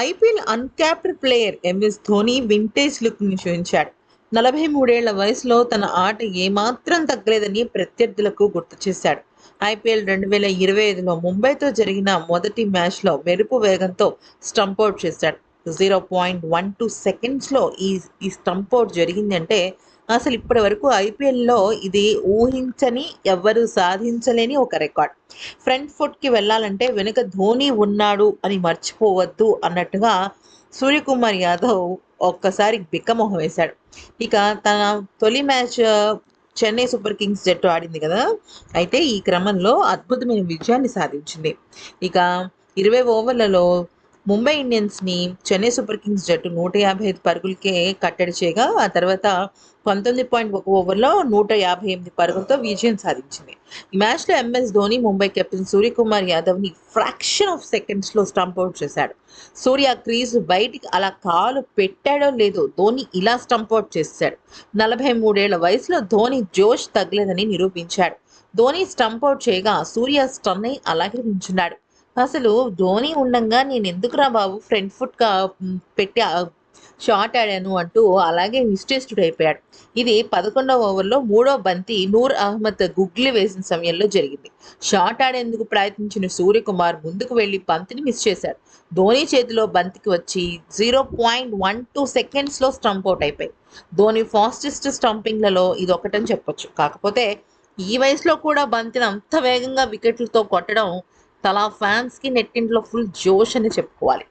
IPL uncapped player MS Dhoni vintage లుక్ని చూపించాడు. నలభై మూడేళ్ళ వయసులో తన ఆట ఏమాత్రం తగ్గలేదని ప్రత్యర్థులకు గుర్తు చేశాడు. ఐపీఎల్ రెండు వేల ఇరవై ఐదులో ముంబైతో జరిగిన మొదటి మ్యాచ్లో మెరుపు వేగంతో స్టంపౌట్ చేశాడు. జీరో పాయింట్ వన్ టూ సెకండ్స్లో ఈ ఈ స్టంప్ అవుట్ జరిగిందంటే అసలు ఇప్పటి వరకు ఐపీఎల్లో ఇది ఊహించని ఎవ్వరు సాధించలేని ఒక రికార్డ్. ఫ్రంట్ ఫుట్కి వెళ్ళాలంటే వెనుక ధోని ఉన్నాడు అని మర్చిపోవద్దు అన్నట్టుగా సూర్యకుమార్ యాదవ్ ఒక్కసారి బిక్కమొహం వేశాడు. ఇక తన తొలి మ్యాచ్ చెన్నై సూపర్ కింగ్స్ జట్టు ఆడింది కదా అయితే ఈ క్రమంలో అద్భుతమైన విజయాన్ని సాధించింది. ఇక ఇరవై ఓవర్లలో ముంబై ఇండియన్స్ని చెన్నై సూపర్ కింగ్స్ జట్టు నూట యాభై ఐదు పరుగులకే కట్టడి చేయగా ఆ తర్వాత పంతొమ్మిది పాయింట్ ఒక ఓవర్లో నూట యాభై ఎనిమిది పరుగులతో విజయం సాధించింది. ఈ మ్యాచ్లో ఎంఎస్ ధోని ముంబై కెప్టెన్ సూర్యకుమార్ యాదవ్ని ఫ్రాక్షన్ ఆఫ్ సెకండ్స్లో స్టంప్అవుట్ చేశాడు. సూర్య క్రీజ్ బయటికి అలా కాలు పెట్టాడో లేదో ధోని ఇలా స్టంప్అవుట్ చేశాడు. నలభై మూడేళ్ళ వయసులో ధోని జోష్ తగ్గలేదని నిరూపించాడు. ధోని స్టంప్అవుట్ చేయగా సూర్య స్టన్ అయి అలాగే నించున్నాడు అసలు ధోని ఉండంగా నేను ఎందుకురా బాబు ఫ్రంట్ ఫుట్ కా పెట్టి షాట్ ఆడాను అంటూ అలాగే నిశ్చేష్టుడు అయిపోయాడు. ఇది పదకొండవ ఓవర్లో మూడో బంతి నూర్ అహ్మద్ గుగ్లీ వేసిన సమయంలో జరిగింది. షాట్ ఆడేందుకు ప్రయత్నించిన సూర్యకుమార్ ముందుకు వెళ్ళి బంతిని మిస్ చేశాడు. ధోని చేతిలో బంతికి వచ్చి జీరో పాయింట్ వన్ టూ సెకండ్స్లో స్టంప్ అవుట్ అయిపోయి ధోని ఫాస్టెస్ట్ స్టంపింగ్లలో ఇది ఒకటని చెప్పొచ్చు. కాకపోతే ఈ వయసులో కూడా బంతిని అంత వేగంగా వికెట్లతో కొట్టడం తలా ఫ్యాన్స్కి నెట్టింట్లో ఫుల్ జోష్ అని చెప్పుకోవాలి.